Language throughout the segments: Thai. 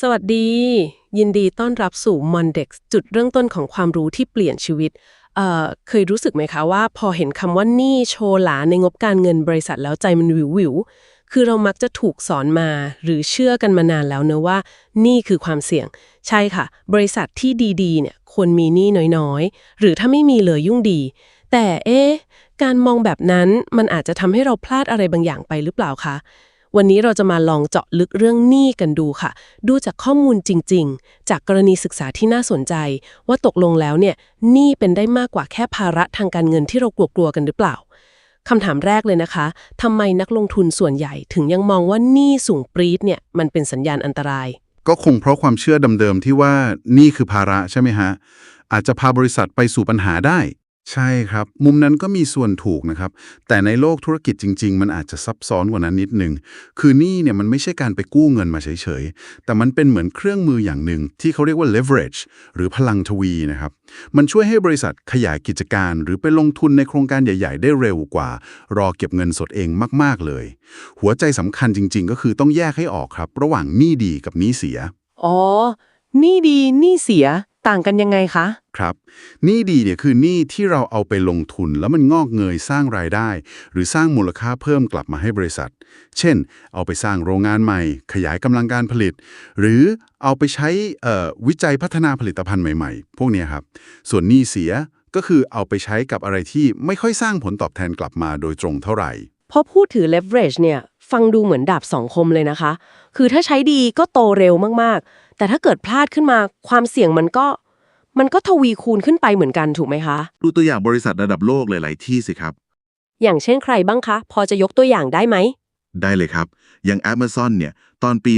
สวัสดี ยินดีต้อนรับสู่ Mondex จุดเริ่มต้นของความรู้ที่เปลี่ยนชีวิตเเคยรู้สึกไหมคะว่า พอเห็นคำว่าหนี้โชว์หลาในงบการเงินบริษัทแล้วใจมันวิววิวคือเรามักจะถูกสอนมาหรือเชื่อกันมานานแล้วเนอะว่านี่คือความเสี่ยง ใช่ค่ะ บริษัทที่ดีๆเนี่ยควรมีหนี้น้อยๆ หรือถ้าไม่มีเลยยุ่งดี แต่เอ๊ะการมองแบบนั้นมันอาจจะทำให้เราพลาดอะไรบางอย่างไปหรือเปล่าคะ วันนี้เราจะมาลองเจาะลึกเรื่องหนี้กันดูค่ะ ดูจากข้อมูลจริง ๆ จากกรณีศึกษาที่น่าสนใจ ว่าตกลงแล้วเนี่ยหนี้เป็นได้มากกว่าแค่ภาระทางการเงินที่เรากลัวๆกันหรือเปล่าคำถามแรกเลยนะคะ ทำไมนักลงทุนส่วนใหญ่ถึงยังมองว่าหนี้สูงปรี๊ดเนี่ยมันเป็นสัญญาณอันตราย ก็คงเพราะความเชื่อเดิมๆที่ว่าหนี่คือภาระใช่ไหมฮะ อาจจะพาบริษัทไปสู่ปัญหาได้ ใช่ครับ มุมนั้นก็มีส่วนถูกนะครับ แต่ในโลกธุรกิจจริง ๆ มันอาจจะซับซ้อนกว่านั้นนิดหนึ่งคือหนี่เนี่ยมันไม่ใช่การไปกู้เงินมาเฉยๆ แต่มันเป็นเหมือนเครื่องมืออย่างหนึ่ง ที่เขาเรียกว่า leverage หรือพลังทวีนะครับ มันช่วยให้บริษัทขยายกิจการ หรือไปลงทุนในโครงการใหญ่ ๆ ได้เร็วกว่า รอเก็บเงินสดเองมากๆเลย หัวใจสำคัญจริง ๆ ก็คือต้องแยกให้ออกครับ ระหว่างหนี้ดีกับหนี้เสีย อ๋อหนี้ดีหนี้เสีย ต่างกันยังไงคะ ครับหนี้ดีเนี่ยคือหนี้ที่เราเอาไปลงทุนแล้วมันงอกเงยสร้างรายได้ หรือสร้างมูลค่าเพิ่มกลับมาให้บริษัท เช่น เอาไปสร้างโรงงานใหม่ ขยายกำลังการผลิต หรือเอาไปใช้เอ่อวิจัยพัฒนาผลิตภัณฑ์ใหม่ๆ พวกเนี้ยครับ ส่วนหนี้เสียก็คือเอาไปใช้กับอะไรที่ไม่ค่อยสร้างผลตอบแทนกลับมาโดยตรงเท่าไหร่พอพูดถือ leverage เนี่ยฟังดูเหมือนดาบสองคมเลยนะคะ คือถ้าใช้ดีก็โตเร็วมากๆ แต่ถ้าเกิดพลาดขึ้นมาความเสี่ยงมันก็ มันก็ทวีคูณขึ้นไปเหมือนกันถูกไหมคะ ดูตัวอย่างบริษัทระดับโลกหลายๆที่สิครับ อย่างเช่นใครบ้างคะ พอจะยกตัวอย่างได้ไหม ได้เลยครับ อย่าง Amazon เนี่ย ตอนปี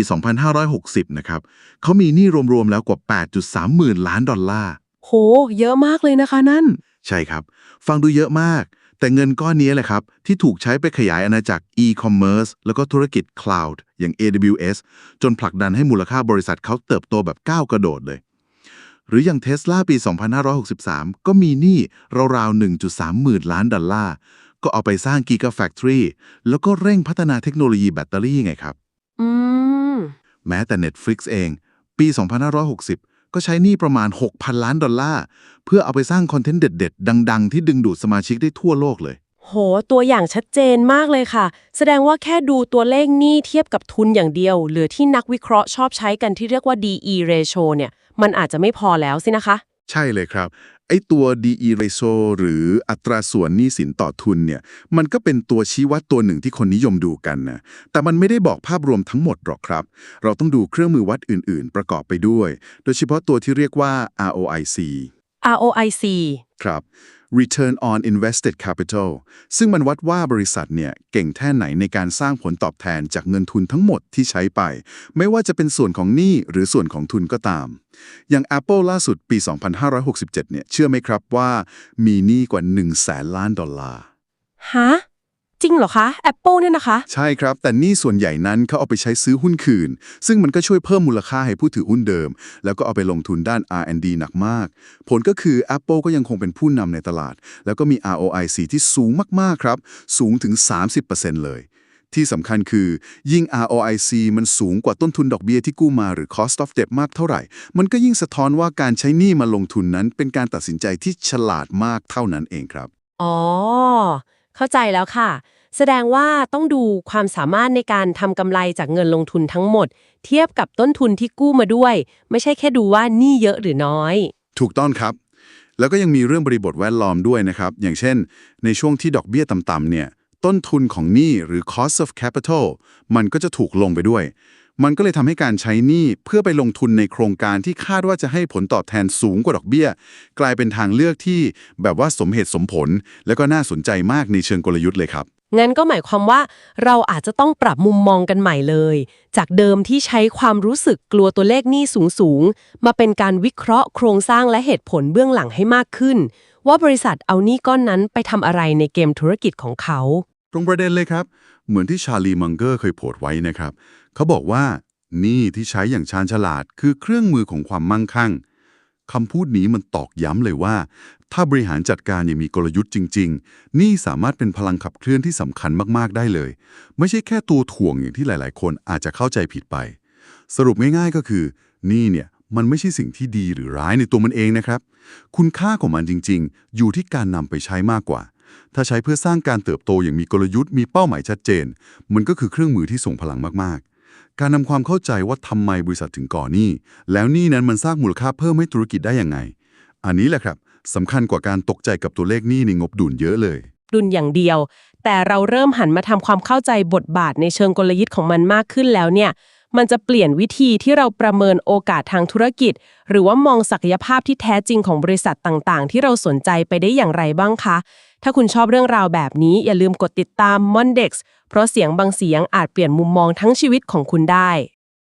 2560 นะครับเขามีหนี้รวม ๆ แล้วกว่า 8.3 หมื่นล้านดอลลาร์ โห เยอะมากเลยนะคะนั่น ใช่ครับ ฟังดูเยอะมาก แต่เงินก้อนนี้แหละครับ ที่ถูกใช้ไปขยายอาณาจักร e-commerce แล้วก็ธุรกิจ cloud อย่าง AWS จนผลักดันให้มูลค่าบริษัทเขาเติบโตแบบก้าวกระโดดเลย หรืออย่าง Tesla ปี 2563 ก็มีหนี้ราวๆ 1.3 หมื่นล้านดอลลาร์ ก็เอาไปสร้าง Gigafactory แล้วก็เร่งพัฒนาเทคโนโลยีแบตเตอรี่ไงครับ อืม แม้แต่ Netflix เอง ปี 2560 ก็ใช้หนี้ประมาณ 6,000 ล้านดอลลาร์ เพื่อเอาไปสร้างคอนเทนต์เด็ด ๆ ดัง ๆ ที่ดึงดูดสมาชิกได้ทั่วโลกเลย โห ตัวอย่างชัดเจนมากเลยค่ะ แสดงว่าแค่ดูตัวเลขหนี้เทียบกับทุนอย่างเดียว หรือที่นักวิเคราะห์ชอบใช้กันที่เรียกว่า DE ratio เนี่ย มันอาจจะไม่พอแล้วสินะคะ ใช่เลยครับ ไอ้ตัว DE ratio หรืออัตราส่วนหนี้สินต่อทุนเนี่ย มันก็เป็นตัวชี้วัดตัวหนึ่งที่คนนิยมดูกันนะ แต่มันไม่ได้บอกภาพรวมทั้งหมดหรอกครับ เราต้องดูเครื่องมือวัดอื่น ๆ ประกอบไปด้วย โดยเฉพาะตัวที่เรียกว่า ROIC ROIC ครับ Return on Invested Capital ซึ่งมันวัดว่าบริษัทเนี่ยเก่งแค่ไหนในการสร้างผลตอบแทนจากเงินทุนทั้งหมดที่ใช้ไป ไม่ว่าจะเป็นส่วนของหนี้หรือส่วนของทุนก็ตาม อย่าง Apple ล่าสุดปี 2567 เนี่ยเชื่อไหมครับว่ามีหนี้กว่า1แสนล้านดอลลาร์ฮะ จริงเหรอคะ Apple เนี่ยนะคะ ใช่ครับ แต่หนี่ส่วนใหญ่นั้นเขาเอาไปใช้ซื้อหุ้นคืน ซึ่งมันก็ช่วยเพิ่มมูลค่าให้ผู้ถือหุ้นเดิม แล้วก็เอาไปลงทุนด้าน R&D หนักมาก ผลก็คือ Apple ก็ยังคงเป็นผู้นำในตลาด แล้วก็มี ROIC ที่สูงมากๆครับ สูงถึง 30%เลย ที่สำคัญคือ ยิ่ง ROIC มันสูงกว่าต้นทุนดอกเบี้ยที่กู้มาหรือ cost of debt มากเท่าไหร่ มันก็ยิ่งสะท้อนว่าการใช้หนี้มาลงทุนนั้น เป็นการตัดสินใจที่ฉลาดมากเท่านั้นเองครับ อ๋อ เข้าใจแล้วค่ะ แสดงว่าต้องดูความสามารถในการทำกำไรจากเงินลงทุนทั้งหมด เทียบกับต้นทุนที่กู้มาด้วย ไม่ใช่แค่ดูว่านี่เยอะหรือน้อย ถูกต้องครับ แล้วก็ยังมีเรื่องบริบทแวดล้อมด้วยนะครับ อย่างเช่น ในช่วงที่ดอกเบี้ยต่ำๆเนี่ย ต้นทุนของหนี้หรือ cost of capital มันก็จะถูกลงไปด้วย มันก็เลยทำให้การใช้หนี้เพื่อไปลงทุนในโครงการที่คาดว่าจะให้ผลตอบแทนสูงกว่าดอกเบี้ย กลายเป็นทางเลือกที่แบบว่าสมเหตุสมผล แล้วก็น่าสนใจมากในเชิงกลยุทธ์เลยครับงั้นก็หมายความว่าเราอาจจะต้องปรับมุมมองกันใหม่เลย จากเดิมที่ใช้ความรู้สึกกลัวตัวเลขหนี้สูงๆ มาเป็นการวิเคราะห์โครงสร้างและเหตุผลเบื้องหลังให้มากขึ้น ว่าบริษัทเอาหนี้ก้อนนั้นไปทำอะไรในเกมธุรกิจของเขา ตรงประเด็นเลยครับ เหมือนที่ชาลีมังเกอร์เคยโพสต์ไว้นะครับ เขาบอกว่านี่ที่ใช้อย่างชาญฉลาดคือเครื่องมือของความมั่งคั่งคำพูดนี้มันตอกย้ำเลยว่า ถ้าบริหารจัดการอย่างมีกลยุทธ์จริง ๆ นี่สามารถเป็นพลังขับเคลื่อนที่สำคัญมากๆได้เลย ไม่ใช่แค่ตัวถ่วงอย่างที่หลาย ๆ คนอาจจะเข้าใจผิดไป สรุปง่ายๆก็คือ นี่เนี่ยมันไม่ใช่สิ่งที่ดีหรือร้ายในตัวมันเองนะครับ คุณค่าของมันจริง ๆ อยู่ที่การนำไปใช้มากกว่า ถ้าใช้เพื่อสร้างการเติบโตอย่างมีกลยุทธ์มีเป้าหมายชัดเจน มันก็คือเครื่องมือที่ส่งพลังมากๆ การนำความเข้าใจว่าทำไมบริษัทถึงก่อหนี้แล้วหนี้นั้นมันสร้างมูลค่าเพิ่มให้ธุรกิจได้ยังไง อันนี้แหละครับสำคัญกว่าการตกใจกับตัวเลขหนี้ในงบดุลเยอะเลย ดุลอย่างเดียว แต่เราเริ่มหันมาทำความเข้าใจบทบาทในเชิงกลยุทธ์ของมันมากขึ้นแล้วเนี่ยมันจะเปลี่ยนวิธีที่เราประเมินโอกาสทางธุรกิจ หรือว่ามองศักยภาพที่แท้จริงของบริษัทต่างๆ ที่เราสนใจไปได้อย่างไรบ้างคะ ถ้าคุณชอบเรื่องราวแบบนี้อย่าลืมกดติดตาม Mondex เพราะเสียงบางเสียงอาจเปลี่ยนมุมมองทั้งชีวิตของคุณได้